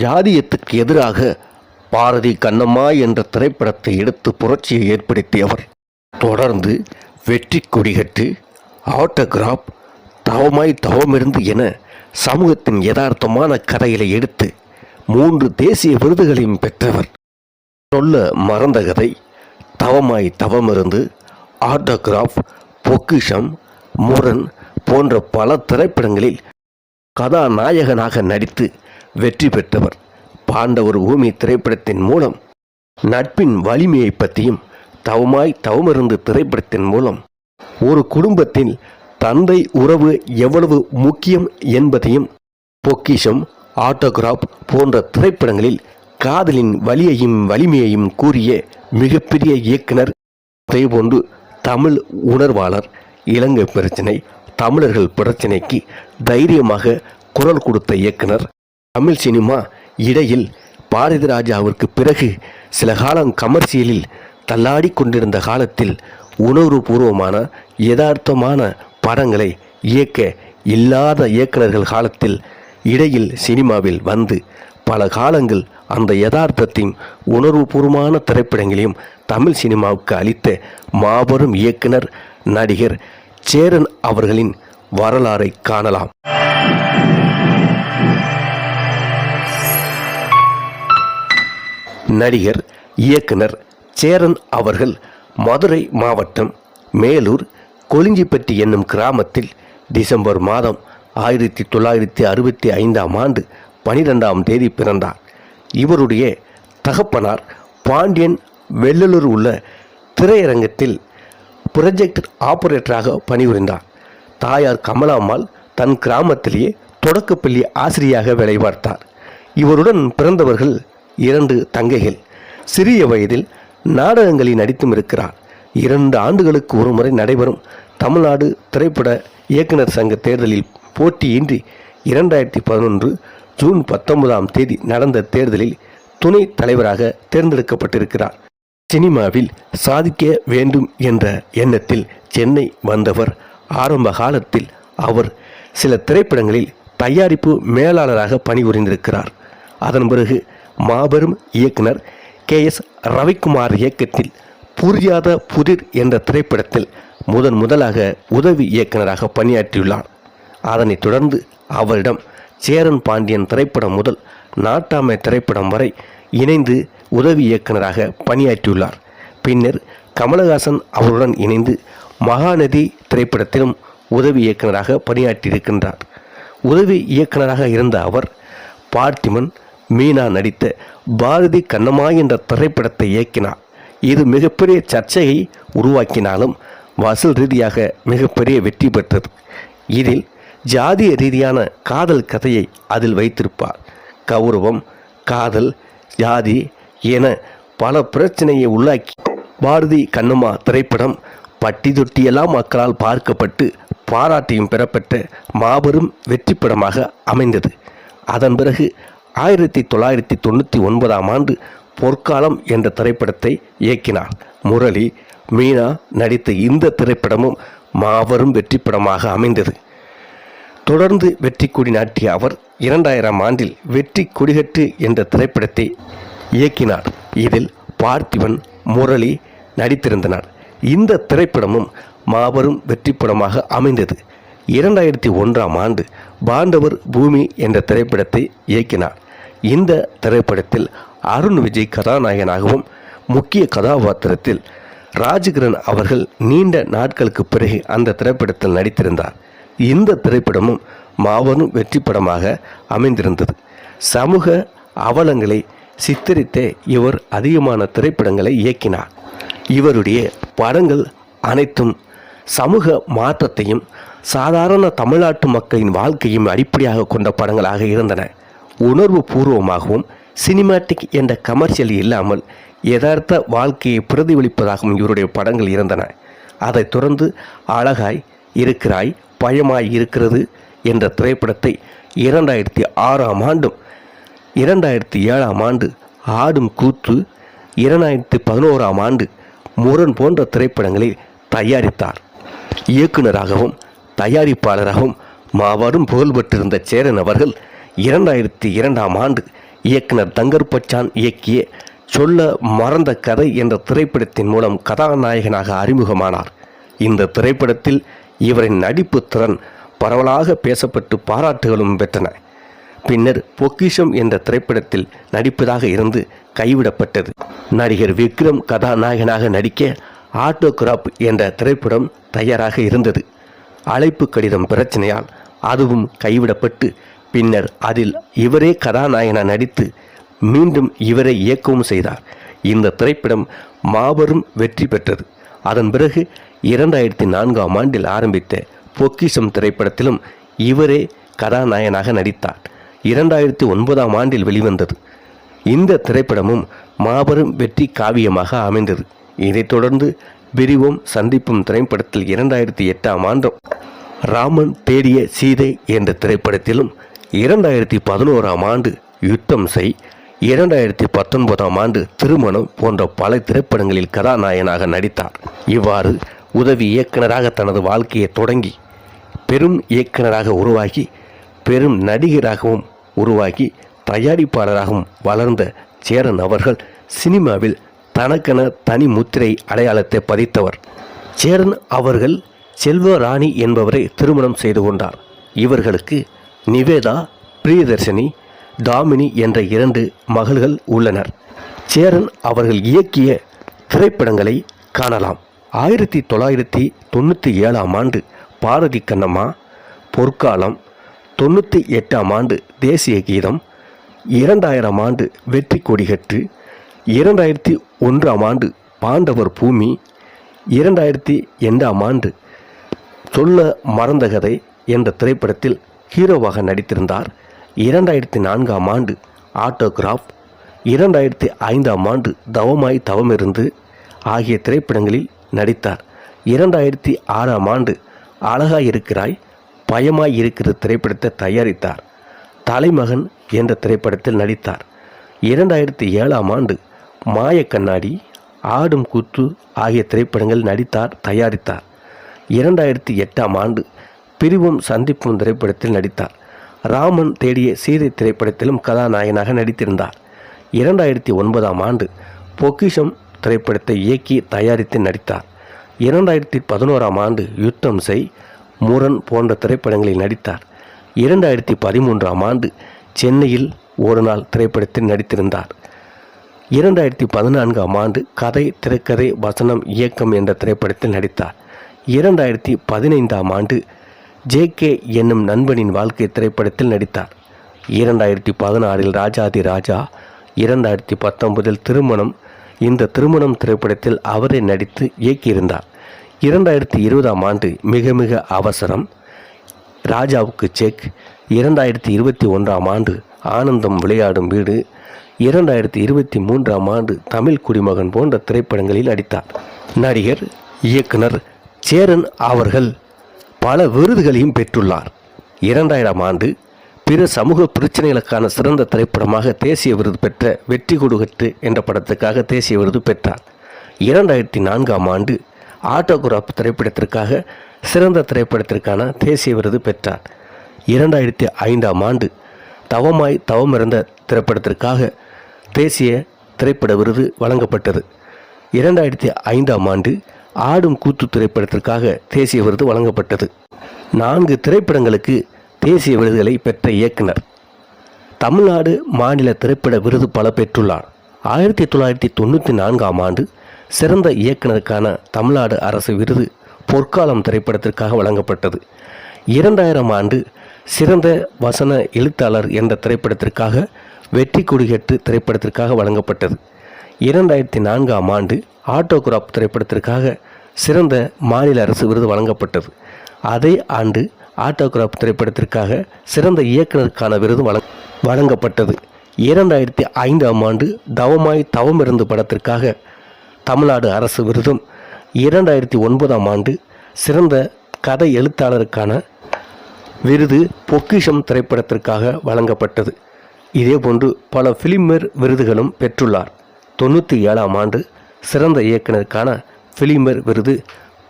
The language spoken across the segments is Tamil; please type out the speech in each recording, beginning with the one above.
ஜாதியத்துக்கு எதிராக பாரதி கண்ணம்மா என்ற திரைப்படத்தை எடுத்து புரட்சியை ஏற்படுத்தியவர். தொடர்ந்து வெற்றி கொடிகட்டு ஆட்டோகிராப் தவமாய் தவமிருந்து என சமூகத்தின் யதார்த்தமான கதைகளை எடுத்து மூன்று தேசிய விருதுகளையும் பெற்றவர். சொல்ல மறந்த கதை தவமாய் தவமிருந்து ஆட்டோகிராப் பொக்கிஷம் முரண் போன்ற பல திரைப்படங்களில் கதாநாயகனாக நடித்து வெற்றி பெற்றவர். பாண்டவர் பூமி திரைப்படத்தின் மூலம் நட்பின் வலிமையை பற்றியும் தவமாய் தவமிருந்து திரைப்படத்தின் மூலம் ஒரு குடும்பத்தில் தந்தை உறவு எவ்வளவு முக்கியம் என்பதையும் பொக்கிஷம் ஆட்டோகிராப் போன்ற திரைப்படங்களில் காதலின் வலியையும் வலிமையையும் கூறிய மிகப்பெரிய இயக்குனர் அதேபோன்று தமிழ் உணர்வாளர் இலங்கை பிரச்சினை தமிழர்கள் பிரச்சினைக்கு தைரியமாக குரல் கொடுத்த இயக்குனர் தமிழ் சினிமா இடையில் பாரதி ராஜாவிற்கு பிறகு சில காலம் கமர்சியலில் தள்ளாடி கொண்டிருந்த காலத்தில் உணர்வுபூர்வமான யதார்த்தமான படங்களை இயக்க இல்லாத இயக்குநர்கள் காலத்தில் இடையில் சினிமாவில் வந்து பல காலங்கள் அந்த யதார்த்தத்தையும் உணர்வுபூர்வமான திரைப்படங்களையும் தமிழ் சினிமாவுக்கு அளித்த மாபெரும் இயக்குனர் நடிகர் சேரன் அவர்களின் வரலாறை காணலாம். நடிகர் இயக்குனர் சேரன் அவர்கள் மதுரை மாவட்டம் மேலூர் கொளிஞ்சிப்பட்டி என்னும் கிராமத்தில் டிசம்பர் மாதம் ஆயிரத்தி தொள்ளாயிரத்தி அறுபத்தி ஐந்தாம் ஆண்டு பனிரெண்டாம் தேதி பிறந்தார். இவருடைய தகப்பனார் பாண்டியன் வெள்ளலூர் உள்ள திரையரங்கத்தில் புரொஜெக்ட் ஆபரேட்டராக பணிபுரிந்தார். தாயார் கமலாம்மாள் தன் கிராமத்திலேயே தொடக்கப்பள்ளி ஆசிரியாக வேலை பார்த்தார். இவருடன் பிறந்தவர்கள் இரண்டு தங்கைகள். சிறிய வயதில் நாடகங்களில் நடித்தும் இருக்கிறார் இரண்டு ஆண்டுகளுக்கு ஒரு முறை நடைபெறும் தமிழ்நாடு திரைப்பட இயக்குனர் சங்க தேர்தலில் போட்டியின்றி இரண்டாயிரத்தி பதினொன்று ஜூன் பத்தொன்பதாம் தேதி நடந்த தேர்தலில் துணை தலைவராக தேர்ந்தெடுக்கப்பட்டிருக்கிறார். சினிமாவில் சாதிக்க வேண்டும் என்ற எண்ணத்தில் சென்னை வந்தவர். ஆரம்ப காலத்தில் அவர் சில திரைப்படங்களில் தயாரிப்பு மேலாளராக பணிபுரிந்திருக்கிறார். அதன் பிறகு மாபெரும் இயக்குனர் கே எஸ் ரவிக்குமார் இயக்கத்தில் புரியாத புதிர் என்ற திரைப்படத்தில் முதன் முதலாக உதவி இயக்குனராக பணியாற்றியுள்ளார். அதனைத் தொடர்ந்து அவரிடம் சேரன் பாண்டியன் திரைப்படம் முதல் நாட்டாமை திரைப்படம் வரை இணைந்து உதவி இயக்குனராக பணியாற்றியுள்ளார். பின்னர் கமலஹாசன் அவருடன் இணைந்து மகாநதி திரைப்படத்திலும் உதவி இயக்குனராக பணியாற்றியிருக்கின்றார். உதவி இயக்குநராக இருந்த அவர் பார்த்திமன் மீனா நடித்த பாரதி கண்ணம்மா என்ற திரைப்படத்தை இயக்கினார். இது மிகப்பெரிய சர்ச்சையை உருவாக்கினாலும் வசூல் ரீதியாக மிகப்பெரிய வெற்றி பெற்றது. இதில் ஜாதிய ரீதியான காதல் கதையை அதில் வைத்திருப்பார். கௌரவம் காதல் ஜாதி என பல பிரச்சனையை உள்ளாக்கி பாரதி கண்ணம்மா திரைப்படம் பட்டி தொட்டியெல்லாம் மக்களால் பார்க்கப்பட்டு பாராட்டியும் பெறப்பட்ட மாபெரும் வெற்றி படமாக அமைந்தது. அதன் பிறகு ஆயிரத்தி தொள்ளாயிரத்தி தொண்ணூற்றி ஒன்பதாம் ஆண்டு பொற்காலம் என்ற திரைப்படத்தை இயக்கினார். முரளி மீனா நடித்த இந்த திரைப்படமும் மாபெரும் வெற்றி படமாக அமைந்தது. தொடர்ந்து வெற்றி கொடி நாட்டிய அவர் இரண்டாயிரம் ஆண்டில் வெற்றி கொடிகட்டு என்ற திரைப்படத்தை இயக்கினார். இதில் பார்த்திபன் முரளி நடித்திருந்தனர். இந்த திரைப்படமும் மாபெரும் வெற்றி படமாக அமைந்தது. இரண்டாயிரத்தி ஒன்றாம் ஆண்டு பாண்டவர் பூமி என்ற திரைப்படத்தை இயக்கினார். இந்த திரைப்படத்தில் அருண் விஜய் கதாநாயகனாகவும் முக்கிய கதாபாத்திரத்தில் ராஜகிரண் அவர்கள் நீண்ட நாட்களுக்கு பிறகு அந்த திரைப்படத்தில் நடித்திருந்தார். இந்த திரைப்படமும் மாபெரும் வெற்றி படமாக அமைந்திருந்தது. சமூக அவலங்களை சித்தரித்த இவர் அதிகமான திரைப்படங்களை இயக்கினார். இவருடைய படங்கள் அனைத்தும் சமூக மாற்றத்தையும் சாதாரண தமிழ்நாட்டு மக்களின் வாழ்க்கையும் அடிப்படையாக கொண்ட படங்களாக இருந்தன. உணர்வு பூர்வமாகவும் சினிமாட்டிக் என்ற கமர்ஷியல் இல்லாமல் யதார்த்த வாழ்க்கையை பிரதிபலிப்பதாகவும் இவருடைய படங்கள் இருந்தன. அதைத் தொடர்ந்து அழகாய் இருக்கிறாய் பயமாய் இருக்கிறது என்ற திரைப்படத்தை இரண்டாயிரத்தி ஆறாம் ஆண்டும் இரண்டாயிரத்தி ஏழாம் ஆண்டு ஆடும் கூத்து இரண்டாயிரத்தி பதினோராம் ஆண்டு முரண் போன்ற திரைப்படங்களை தயாரித்தார். இயக்குனராகவும் தயாரிப்பாளராகவும் மாபெரும் புகழ்பெற்றிருந்த சேரன் அவர்கள் இரண்டாயிரத்தி இரண்டாம் ஆண்டு இயக்குனர் தங்கர் பச்சான் இயக்கிய சொல்ல மறந்த கதை என்ற திரைப்படத்தின் மூலம் கதாநாயகனாக அறிமுகமானார். இந்த திரைப்படத்தில் இவரின் நடிப்பு திறன் பரவலாக பேசப்பட்டு பாராட்டுகளும் பெற்றன. பின்னர் பொக்கிஷம் என்ற திரைப்படத்தில் நடிப்பதாக இருந்து கைவிடப்பட்டது. நடிகர் விக்ரம் கதாநாயகனாக நடிக்க ஆட்டோகிராப் என்ற திரைப்படம் தயாராக இருந்தது. அழைப்பு கடிதம் பிரச்சனையால் அதுவும் கைவிடப்பட்டு பின்னர் அதில் இவரே கதாநாயகனா நடித்து மீண்டும் இவரை இயக்கவும் செய்தார். இந்த திரைப்படம் மாபெரும் வெற்றி பெற்றது. அதன் பிறகு இரண்டாயிரத்தி நான்காம் ஆண்டில் ஆரம்பித்த பொக்கிஷம் திரைப்படத்திலும் இவரே கதாநாயகனாக நடித்தார். இரண்டாயிரத்தி ஒன்பதாம் ஆண்டில் வெளிவந்தது. இந்த திரைப்படமும் மாபெரும் வெற்றி காவியமாக அமைந்தது. இதைத் தொடர்ந்து விரிவோம் சந்திப்பும் திரைப்படத்தில் இரண்டாயிரத்தி எட்டாம் ஆண்டும் ராமன் தேடிய சீதை என்ற திரைப்படத்திலும் இரண்டாயிரத்தி பதினோராம் ஆண்டு யுத்தம் செய் இரண்டாயிரத்தி பத்தொன்பதாம் ஆண்டு திருமணம் போன்ற பல திரைப்படங்களில் கதாநாயகனாக நடித்தார். இவ்வாறு உதவி இயக்குனராக தனது வாழ்க்கையை தொடங்கி பெரும் இயக்குனராக உருவாகி பெரும் நடிகராகவும் உருவாகி தயாரிப்பாளராகவும் வளர்ந்த சேரன் அவர்கள் சினிமாவில் தனக்கென தனி முத்திரை அடையாளத்தை பதித்தவர். சேரன் அவர்கள் செல்வராணி என்பவரை திருமணம் செய்து கொண்டார். இவர்களுக்கு நிவேதா பிரியதர்ஷினி தாமினி என்ற இரண்டு மகள்கள் உள்ளனர். சேரன் அவர்கள் இயக்கிய திரைப்படங்களை காணலாம். ஆயிரத்தி தொள்ளாயிரத்தி தொண்ணூற்றி ஏழாம் ஆண்டு பாரதி கண்ணம்மா பொற்காலம் தொண்ணூற்றி எட்டாம் ஆண்டு தேசிய கீதம் இரண்டாயிரம் ஆண்டு வெற்றி கொடிகட்டு இரண்டாயிரத்தி ஒன்றாம் ஆண்டு பாண்டவர் பூமி இரண்டாயிரத்தி எண்டாம் ஆண்டு சொல்ல மறந்த கதை என்ற திரைப்படத்தில் ஹீரோவாக நடித்திருந்தார். இரண்டாயிரத்தி நான்காம் ஆண்டு ஆட்டோகிராஃப் இரண்டாயிரத்தி ஐந்தாம் ஆண்டு தவமாய் தவமிருந்து ஆகிய திரைப்படங்களில் நடித்தார். இரண்டாயிரத்தி ஆறாம் ஆண்டு அழகாய் இருக்கிறாய் பயமாய் இருக்கிற திரைப்படத்தை தயாரித்தார். தலைமகன் என்ற திரைப்படத்தில் நடித்தார். இரண்டாயிரத்தி ஏழாம் ஆண்டு மாயக்கண்ணாடி ஆடும் கூத்து ஆகிய திரைப்படங்கள் நடித்தார் தயாரித்தார். இரண்டாயிரத்தி எட்டாம் ஆண்டு பிரிவும் சந்திப்பும் திரைப்படத்தில் நடித்தார். ராமன் தேடிய சீதை திரைப்படத்திலும் கதாநாயகனாக நடித்திருந்தார். இரண்டாயிரத்தி ஒன்பதாம் ஆண்டு பொக்கிஷம் திரைப்படத்தை இயக்கி தயாரித்து நடித்தார். இரண்டாயிரத்தி பதினோராம் ஆண்டு யுத்தம் செய் முரண் போன்ற திரைப்படங்களில் நடித்தார். இரண்டாயிரத்தி பதிமூன்றாம் ஆண்டு சென்னையில் ஒரு நாள் திரைப்படத்தில் நடித்திருந்தார். இரண்டாயிரத்தி பதினான்காம் ஆண்டு கதை திரைக்கதை வசனம் இயக்கம் என்ற திரைப்படத்தில் நடித்தார். இரண்டாயிரத்தி பதினைந்தாம் ஆண்டு ஜே கே என்னும் நண்பனின் வாழ்க்கை திரைப்படத்தில் நடித்தார். இரண்டாயிரத்தி பதினாறில் ராஜாதி ராஜா இரண்டாயிரத்தி பத்தொன்பதில் திருமணம் இந்த திருமணம் திரைப்படத்தில் அவரே நடித்து இயக்கியிருந்தார். இரண்டாயிரத்தி இருபதாம் ஆண்டு மிக மிக அவசரம். ராஜாவுக்கு செக். இரண்டாயிரத்தி இருபத்தி ஒன்றாம் ஆண்டு ஆனந்தம் விளையாடும் வீடு. இரண்டாயிரத்தி இருபத்தி மூன்றாம் ஆண்டு தமிழ் குடிமகன் போன்ற திரைப்படங்களில் நடித்தார். நடிகர் இயக்குனர் சேரன் அவர்கள் பல விருதுகளையும் பெற்றுள்ளார். இரண்டாயிரம் ஆண்டு பிற சமூக பிரச்சனைகளுக்கான சிறந்த திரைப்படமாக தேசிய விருது பெற்ற வெற்றி கொடுகட்டு என்ற படத்துக்காக தேசிய விருது பெற்றார். இரண்டாயிரத்தி நான்காம் ஆண்டு ஆட்டோகிராஃப் திரைப்படத்திற்காக சிறந்த திரைப்படத்திற்கான தேசிய விருது பெற்றார். இரண்டாயிரத்தி ஐந்தாம் ஆண்டு தவமாய் தவமிருந்த திரைப்படத்திற்காக தேசிய திரைப்பட விருது வழங்கப்பட்டது. இரண்டாயிரத்தி ஐந்தாம் ஆண்டு ஆடும் கூத்து திரைப்படத்திற்காக தேசிய விருது வழங்கப்பட்டது. நான்கு திரைப்படங்களுக்கு தேசிய விருதுகளை பெற்ற இயக்குனர். தமிழ்நாடு மாநில திரைப்பட விருது பல பெற்றுள்ளார் ஆயிரத்தி தொள்ளாயிரத்தி தொண்ணூற்றி நான்காம் ஆண்டு சிறந்த இயக்குனருக்கான தமிழ்நாடு அரசு விருது பொற்காலம் திரைப்படத்திற்காக வழங்கப்பட்டது. இரண்டாயிரம் ஆண்டு சிறந்த வசன எழுத்தாளர் என்ற திரைப்படத்திற்காக வெற்றி கொடிகட்டு திரைப்படத்திற்காக வழங்கப்பட்டது. இரண்டாயிரத்தி நான்காம் ஆண்டு ஆட்டோகிராப் திரைப்படத்திற்காக சிறந்த மாநில அரசு விருது வழங்கப்பட்டது. அதே ஆண்டு ஆட்டோகிராஃப் திரைப்படத்திற்காக சிறந்த இயக்குனருக்கான விருது வழங்க வழங்கப்பட்டது. இரண்டாயிரத்தி ஐந்தாம் ஆண்டு தவமாய் தவமிருந்து படத்திற்காக தமிழ்நாடு அரசு விருதும் இரண்டாயிரத்தி ஒன்பதாம் ஆண்டு சிறந்த கதை எழுத்தாளருக்கான விருது பொக்கிஷம் திரைப்படத்திற்காக வழங்கப்பட்டது. இதேபோன்று பல ஃபிலிமேர் விருதுகளும் பெற்றுள்ளார். தொண்ணூற்றி ஏழாம் ஆண்டு சிறந்த இயக்குனருக்கான ஃபிலிமேர் விருது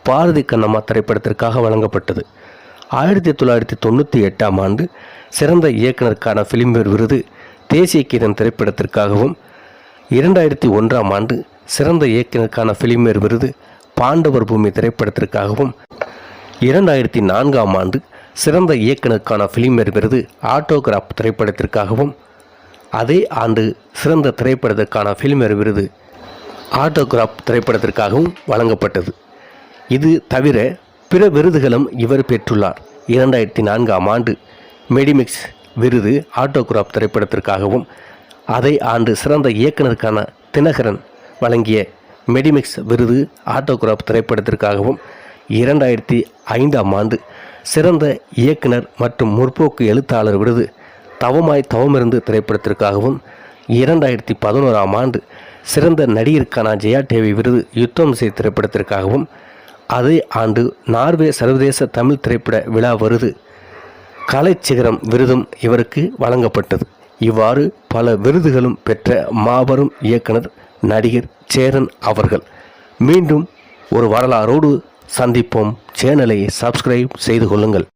பாரதி கண்ணம்மா திரைப்படத்திற்காக வழங்கப்பட்டது. ஆயிரத்தி தொள்ளாயிரத்தி தொண்ணூற்றி எட்டாம் ஆண்டு சிறந்த இயக்குனருக்கான ஃபிலிம்பேர் விருது தேசிய கீதம் திரைப்படத்திற்காகவும் இரண்டாயிரத்தி ஒன்றாம் ஆண்டு சிறந்த இயக்குனருக்கான ஃபிலிமேர் விருது பாண்டவர் பூமி திரைப்படத்திற்காகவும் இரண்டாயிரத்தி நான்காம் ஆண்டு சிறந்த இயக்குனருக்கான ஃபிலிமேர் விருது ஆட்டோகிராஃப் திரைப்படத்திற்காகவும் அதே ஆண்டு சிறந்த திரைப்படத்திற்கான ஃபிலிமேர் விருது ஆட்டோகிராஃப் திரைப்படத்திற்காகவும் வழங்கப்பட்டது. இது தவிர பிற விருதுகளும் இவர் பெற்றுள்ளார். இரண்டாயிரத்தி நான்காம் ஆண்டு மெடிமிக்ஸ் விருது ஆட்டோகிராஃப் திரைப்படத்திற்காகவும் அதை ஆண்டு சிறந்த இயக்குனருக்கான தினகரன் வழங்கிய மெடிமிக்ஸ் விருது ஆட்டோகிராஃப் திரைப்படத்திற்காகவும் இரண்டாயிரத்தி ஐந்தாம் ஆண்டு சிறந்த இயக்குனர் மற்றும் முற்போக்கு எழுத்தாளர் விருது தவமாய் தவமிருந்து திரைப்படத்திற்காகவும் இரண்டாயிரத்தி பதினோராம் ஆண்டு சிறந்த நடிகருக்கான ஜெயா டிவி விருது யுத்தம் செய் திரைப்படத்திற்காகவும் அதே ஆண்டு நார்வே சர்வதேச தமிழ் திரைப்பட விழா விருது. கலைச்சிகரம் விருதும் இவருக்கு வழங்கப்பட்டது. இவ்வாறு பல விருதுகளும் பெற்ற மாபெரும் இயக்குனர் நடிகர் சேரன் அவர்கள். மீண்டும் ஒரு வரலாறோடு சந்திப்போம். சேனலை சப்ஸ்கிரைப் செய்து கொள்ளுங்கள்.